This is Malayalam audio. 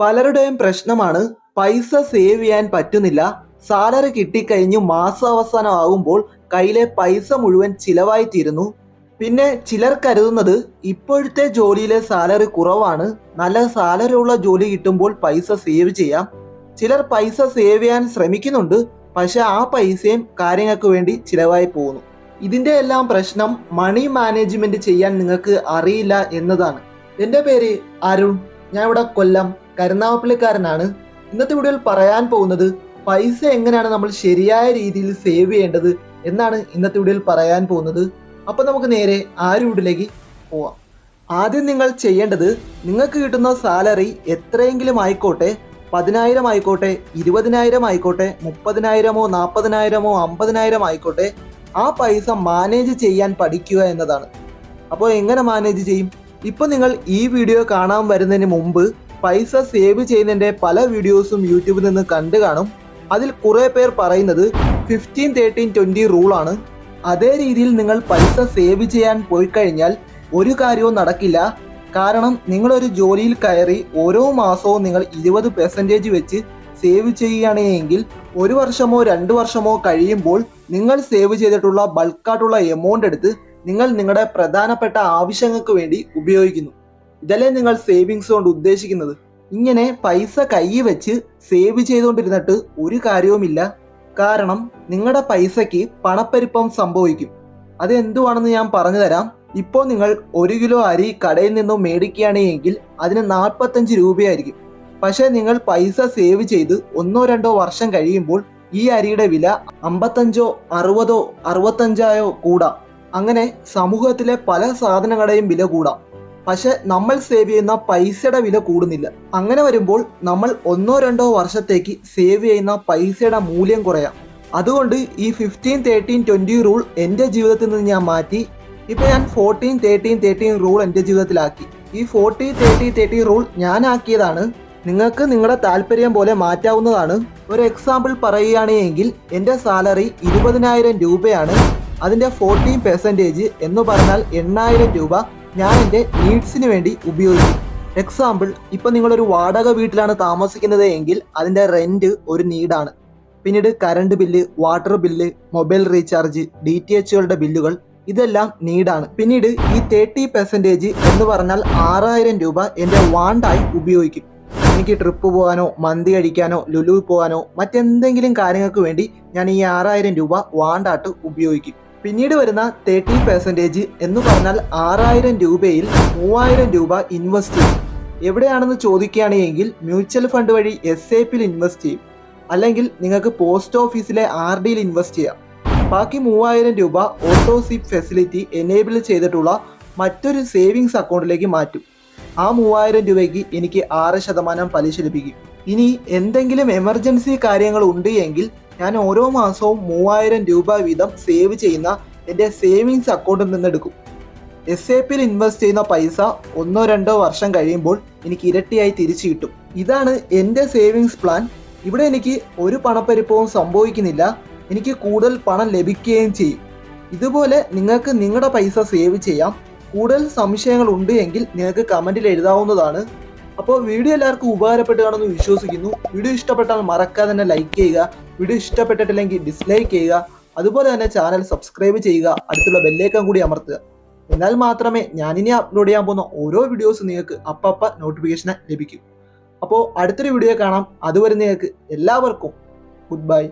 പലരുടെയും പ്രശ്നമാണ് പൈസ സേവ് ചെയ്യാൻ പറ്റുന്നില്ല. സാലറി കിട്ടിക്കഴിഞ്ഞു മാസാവസാനം ആകുമ്പോൾ കയ്യിലെ പൈസ മുഴുവൻ ചിലവായി തീരുന്നു പിന്നെ ചിലർ കരുതുന്നത് ഇപ്പോഴത്തെ ജോലിയിലെ സാലറി കുറവാണ്. നല്ല സാലറി ഉള്ള ജോലി കിട്ടുമ്പോൾ പൈസ സേവ് ചെയ്യാം. ചിലർ പൈസ സേവ് ചെയ്യാൻ ശ്രമിക്കുന്നുണ്ട്. പക്ഷെ ആ പൈസയും കാര്യങ്ങൾക്ക് വേണ്ടി ചിലവായി പോകുന്നു. ഇതിന്റെ എല്ലാം പ്രശ്നം മണി മാനേജ്മെന്റ് ചെയ്യാൻ നിങ്ങൾക്ക് അറിയില്ല എന്നതാണ്. എന്റെ പേര് അരുൺ. ഞാൻ ഇവിടെ കൊല്ലം. കരുനാഗപ്പള്ളിക്കാരനാണ്. ഇന്നത്തെ വീഡിയോയിൽ പറയാൻ പോകുന്നത് പൈസ എങ്ങനെയാണ് നമ്മൾ ശരിയായ രീതിയിൽ സേവ് ചെയ്യേണ്ടത് എന്നാണ് ഇന്നത്തെ വീഡിയോയിൽ പറയാൻ പോകുന്നത്. അപ്പോൾ നമുക്ക് നേരെ ആ വീഡിയോയിലേക്ക് പോവാം. ആദ്യം നിങ്ങൾ ചെയ്യേണ്ടത് നിങ്ങൾക്ക് കിട്ടുന്ന സാലറി എത്രയെങ്കിലും ആയിക്കോട്ടെ പതിനായിരം ആയിക്കോട്ടെ ഇരുപതിനായിരം ആയിക്കോട്ടെ മുപ്പതിനായിരമോ നാൽപ്പതിനായിരമോ അമ്പതിനായിരം ആയിക്കോട്ടെ ആ പൈസ മാനേജ് ചെയ്യാൻ പഠിക്കുക എന്നതാണ്. അപ്പോൾ എങ്ങനെ മാനേജ് ചെയ്യും? ഇപ്പോൾ നിങ്ങൾ ഈ വീഡിയോ കാണാൻ വരുന്നതിന് മുമ്പ് പൈസ സേവ് ചെയ്യുന്നതിന്റെ പല വീഡിയോസും യൂട്യൂബിൽ നിന്ന് കണ്ടു കാണും. അതിൽ കുറേ പേർ പറയുന്നത് ഫിഫ്റ്റീൻ തേർട്ടീൻ ട്വന്റി റൂളാണ് അതേ രീതിയിൽ നിങ്ങൾ പൈസ സേവ് ചെയ്യാൻ പോയി കഴിഞ്ഞാൽ ഒരു കാര്യവും നടക്കില്ല. കാരണം നിങ്ങളൊരു ജോലിയിൽ കയറി ഓരോ മാസവും നിങ്ങൾ ഇരുപത് പെർസെന്റേജ് വെച്ച് സേവ് ചെയ്യുകയാണെങ്കിൽ ഒരു വർഷമോ രണ്ട് വർഷമോ കഴിയുമ്പോൾ നിങ്ങൾ സേവ് ചെയ്തിട്ടുള്ള ബൾക്കായിട്ടുള്ള എമൗണ്ട് എടുത്ത് നിങ്ങൾ നിങ്ങളുടെ പ്രധാനപ്പെട്ട ആവശ്യങ്ങൾക്ക് വേണ്ടി ഉപയോഗിക്കുന്നു. ഇതല്ലേ നിങ്ങൾ സേവിങ്സ് കൊണ്ട് ഉദ്ദേശിക്കുന്നത്? ഇങ്ങനെ പൈസ കൈ വെച്ച് സേവ് ചെയ്തുകൊണ്ടിരുന്നിട്ട് ഒരു കാര്യവുമില്ല. കാരണം നിങ്ങളുടെ പൈസയ്ക്ക് പണപ്പെരുപ്പം സംഭവിക്കും. അത് എന്തുവാണെന്ന് ഞാൻ പറഞ്ഞു തരാം ഇപ്പോൾ നിങ്ങൾ ഒരു കിലോ അരി കടയിൽ നിന്നും മേടിക്കുകയാണെങ്കിൽ അതിന് നാൽപ്പത്തഞ്ച് രൂപയായിരിക്കും. പക്ഷേ നിങ്ങൾ പൈസ സേവ് ചെയ്ത് ഒന്നോ രണ്ടോ വർഷം കഴിയുമ്പോൾ ഈ അരിയുടെ വില അമ്പത്തഞ്ചോ അറുപതോ അറുപത്തഞ്ചായോ കൂടാം. അങ്ങനെ സമൂഹത്തിലെ പല സാധനങ്ങളുടെയും വില കൂടാം. പക്ഷെ നമ്മൾ സേവ് ചെയ്യുന്ന പൈസയുടെ വില കൂടുന്നില്ല. അങ്ങനെ വരുമ്പോൾ നമ്മൾ ഒന്നോ രണ്ടോ വർഷത്തേക്ക് സേവ് ചെയ്യുന്ന പൈസയുടെ മൂല്യം കുറയാം. അതുകൊണ്ട് ഈ ഫിഫ്റ്റീൻ തേർട്ടീൻ ട്വന്റി റൂൾ എന്റെ ജീവിതത്തിൽ നിന്ന് ഞാൻ മാറ്റി. ഇപ്പോൾ ഞാൻ ഫോർട്ടീൻ തേർട്ടീൻ തേർട്ടീൻ റൂൾ എന്റെ ജീവിതത്തിലാക്കി. ഈ ഫോർട്ടി തേർട്ടി തേർട്ടി റൂൾ ഞാൻ ആക്കിയതാണ്. നിങ്ങൾക്ക് നിങ്ങളുടെ താല്പര്യം പോലെ മാറ്റാവുന്നതാണ്. ഒരു എക്സാമ്പിൾ പറയുകയാണെങ്കിൽ എന്റെ സാലറി ഇരുപതിനായിരം രൂപയാണ്. അതിന്റെ ഫോർട്ടീൻ പെർസെന്റേജ് എന്ന് പറഞ്ഞാൽ എണ്ണായിരം രൂപ. ഞാൻ എന്റെ നീഡ്സിന് വേണ്ടി ഉപയോഗിക്കും. എക്സാമ്പിൾ ഇപ്പം നിങ്ങളൊരു വാടക വീട്ടിലാണ് താമസിക്കുന്നത് എങ്കിൽ അതിന്റെ റെന്റ് ഒരു നീഡാണ് പിന്നീട് current bill water bill mobile recharge D T എച്ചുകളുടെ ബില്ലുകൾ ഇതെല്ലാം നീഡാണ് പിന്നീട് ഈ തേർട്ടി പെർസെന്റേജ് എന്ന് പറഞ്ഞാൽ ആറായിരം രൂപ എന്റെ വാണ്ടായി ഉപയോഗിക്കും. എനിക്ക് ട്രിപ്പ് പോകാനോ മന്തി കഴിക്കാനോ ലുലു പോകാനോ മറ്റെന്തെങ്കിലും കാര്യങ്ങൾക്ക് വേണ്ടി ഞാൻ ഈ ആറായിരം രൂപ വാണ്ടായിട്ട് ഉപയോഗിക്കും. പിന്നീട് വരുന്ന തേർട്ടി പെർസെന്റേജ് എന്ന് പറഞ്ഞാൽ ആറായിരം രൂപയിൽ മൂവായിരം രൂപ ഇൻവെസ്റ്റ് ചെയ്യും. എവിടെയാണെന്ന് ചോദിക്കുകയാണെങ്കിൽ മ്യൂച്വൽ ഫണ്ട് വഴി എസ് ഐ പിയിൽ ഇൻവെസ്റ്റ് ചെയ്യും. അല്ലെങ്കിൽ നിങ്ങൾക്ക് പോസ്റ്റ് ഓഫീസിലെ ആർ ഡിയിൽ ഇൻവെസ്റ്റ് ചെയ്യാം. ബാക്കി മൂവായിരം രൂപ ഓട്ടോ സിപ്പ് ഫെസിലിറ്റി എനേബിൾ ചെയ്തിട്ടുള്ള മറ്റൊരു സേവിങ്സ് അക്കൗണ്ടിലേക്ക് മാറ്റും. ആ മൂവായിരം രൂപയ്ക്ക് എനിക്ക് ആറ് ശതമാനം പലിശ ലഭിക്കും. ഇനി എന്തെങ്കിലും എമർജൻസി കാര്യങ്ങൾ ഉണ്ട് എങ്കിൽ ഞാൻ ഓരോ മാസവും മൂവായിരം രൂപ വീതം സേവ് ചെയ്യുന്ന എന്റെ സേവിങ്സ് അക്കൗണ്ടിൽ നിന്ന് എടുക്കും. എസ് എ പിയിൽ ഇൻവെസ്റ്റ് ചെയ്യുന്ന പൈസ ഒന്നോ രണ്ടോ വർഷം കഴിയുമ്പോൾ എനിക്ക് ഇരട്ടിയായി തിരിച്ചു കിട്ടും. ഇതാണ് എന്റെ സേവിങ്സ് പ്ലാൻ ഇവിടെ എനിക്ക് ഒരു പണപ്പെരുപ്പവും സംഭവിക്കുന്നില്ല. എനിക്ക് കൂടുതൽ പണം ലഭിക്കുകയും ചെയ്യും. ഇതുപോലെ നിങ്ങൾക്ക് നിങ്ങളുടെ പൈസ സേവ് ചെയ്യാം. കൂടുതൽ സംശയങ്ങൾ ഉണ്ട് എങ്കിൽ നിങ്ങൾക്ക് കമന്റിൽ എഴുതാവുന്നതാണ്. അപ്പോൾ വീഡിയോ എല്ലാവർക്കും ഉപകാരപ്പെട്ടുകയാണെന്ന് വിശ്വസിക്കുന്നു. വീഡിയോ ഇഷ്ടപ്പെട്ടാൽ മറക്കാതെ തന്നെ ലൈക്ക് ചെയ്യുക. വീഡിയോ ഇഷ്ടപ്പെട്ടിട്ടില്ലെങ്കിൽ ഡിസ്ലൈക്ക് ചെയ്യുക. അതുപോലെ തന്നെ ചാനൽ സബ്സ്ക്രൈബ് ചെയ്യുക. അടുത്തുള്ള ബെല്ലേക്കം കൂടി അമർത്തുക. എന്നാൽ മാത്രമേ ഞാനിനി അപ്ലോഡ് ചെയ്യാൻ പോകുന്ന ഓരോ വീഡിയോസും നിങ്ങൾക്ക് അപ്പപ്പ നോട്ടിഫിക്കേഷന് ലഭിക്കും. അപ്പോൾ അടുത്തൊരു വീഡിയോ കാണാം. അതുവരെ നിങ്ങൾക്ക് എല്ലാവർക്കും ഗുഡ് ബൈ